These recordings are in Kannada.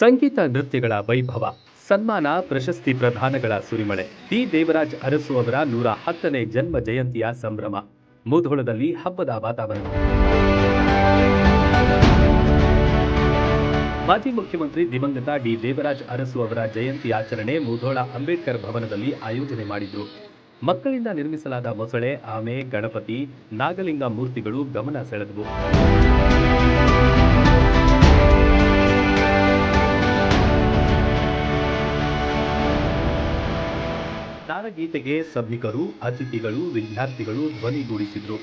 ಸಂಗೀತ ನೃತ್ಯಗಳ ವೈಭವ, ಸನ್ಮಾನ, ಪ್ರಶಸ್ತಿ ಪ್ರದಾನಗಳ ಸುರಿಮಳೆ, ಟಿ. ದೇವರಾಜ್ ಅರಸು ಅವರ ನೂರ ಹತ್ತನೇ ಜನ್ಮ ಜಯಂತಿಯ ಸಂಭ್ರಮ. ಮುಧೋಳದಲ್ಲಿ ಹಬ್ಬದ ವಾತಾವರಣ. ಮಾಜಿ ಮುಖ್ಯಮಂತ್ರಿ ದಿವಂಗತ ಡಿ. ದೇವರಾಜ್ ಅರಸು ಅವರ ಜಯಂತಿ ಆಚರಣೆ ಮುಧೋಳ ಅಂಬೇಡ್ಕರ್ ಭವನದಲ್ಲಿ ಆಯೋಜನೆ ಮಾಡಿದ್ರು. ಮಕ್ಕಳಿಂದ ನಿರ್ಮಿಸಲಾದ ಮೊಸಳೆ, ಆಮೆ, ಗಣಪತಿ, ನಾಗಲಿಂಗ ಮೂರ್ತಿಗಳು ಗಮನ ಸೆಳೆದವು. ನಾಡಗೀತೆಗೆ ಸಭಿಕರು, ಅತಿಥಿಗಳು, ವಿದ್ಯಾರ್ಥಿಗಳು ಧ್ವನಿಗೂಡಿಸಿದ್ರು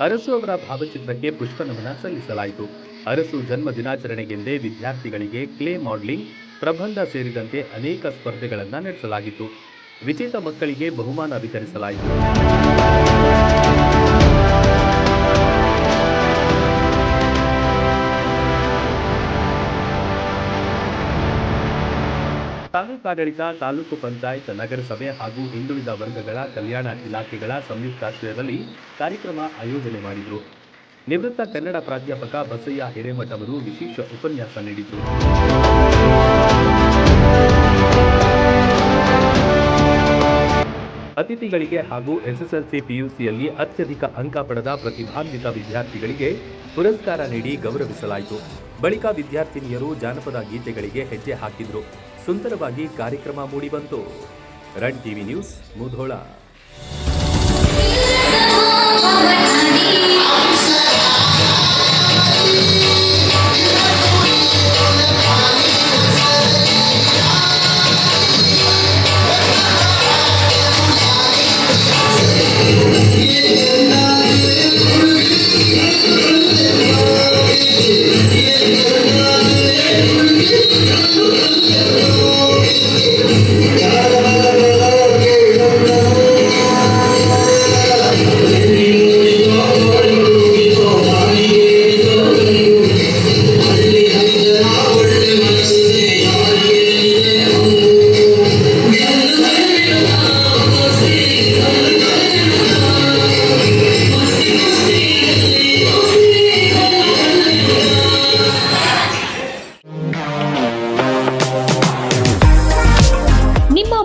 ಅರಸು ಅವರ ಭಾವಚಿತ್ರಕ್ಕೆ ಪುಷ್ಪನಮನ ಸಲ್ಲಿಸಲಾಯಿತು. ಅರಸು ಜನ್ಮ ದಿನಾಚರಣೆಗೆಂದೇ ವಿದ್ಯಾರ್ಥಿಗಳಿಗೆ ಕ್ಲೇ ಮಾಡಲಿಂಗ್, ಪ್ರಬಂಧ ಸೇರಿದಂತೆ ಅನೇಕ ಸ್ಪರ್ಧೆಗಳನ್ನು ನಡೆಸಲಾಗಿತ್ತು. ವಿಜೇತ ಮಕ್ಕಳಿಗೆ ಬಹುಮಾನ ವಿತರಿಸಲಾಯಿತು. ತಾಲೂಕಾಡಳಿತ, ತಾಲೂಕು ಪಂಚಾಯತ್, ನಗರಸಭೆ ಹಾಗೂ ಹಿಂದುಳಿದ ವರ್ಗಗಳ ಕಲ್ಯಾಣ ಇಲಾಖೆಗಳ ಸಂಯುಕ್ತಾಶ್ರಯದಲ್ಲಿ ಕಾರ್ಯಕ್ರಮ ಆಯೋಜನೆ ಮಾಡಿದರು. ನಿವೃತ್ತ ಕನ್ನಡ ಪ್ರಾಧ್ಯಾಪಕ ಬಸಯ್ಯ ಹಿರೇಮಠ ಅವರು ವಿಶೇಷ ಉಪನ್ಯಾಸ ನೀಡಿದರು. ಅತಿಥಿಗಳಿಗೆ ಹಾಗೂ ಎಸ್ಎಸ್ಎಲ್ಸಿ ಪಿಯುಸಿಯಲ್ಲಿ ಅತ್ಯಧಿಕ ಅಂಕ ಪಡೆದ ಪ್ರತಿಭಾನ್ವಿತ ವಿದ್ಯಾರ್ಥಿಗಳಿಗೆ ಪುರಸ್ಕಾರ ನೀಡಿ ಗೌರವಿಸಲಾಯಿತು. ಬಳಿಕ ವಿದ್ಯಾರ್ಥಿನಿಯರು ಜಾನಪದ ಗೀತೆಗಳಿಗೆ ಹೆಜ್ಜೆ ಹಾಕಿದ್ರು. ಸುಂದರವಾಗಿ ಕಾರ್ಯಕ್ರಮ ಮೂಡಿಬಂತು ರನ್ ಟಿವಿ ನ್ಯೂಸ್ ಮುಧೋಳ.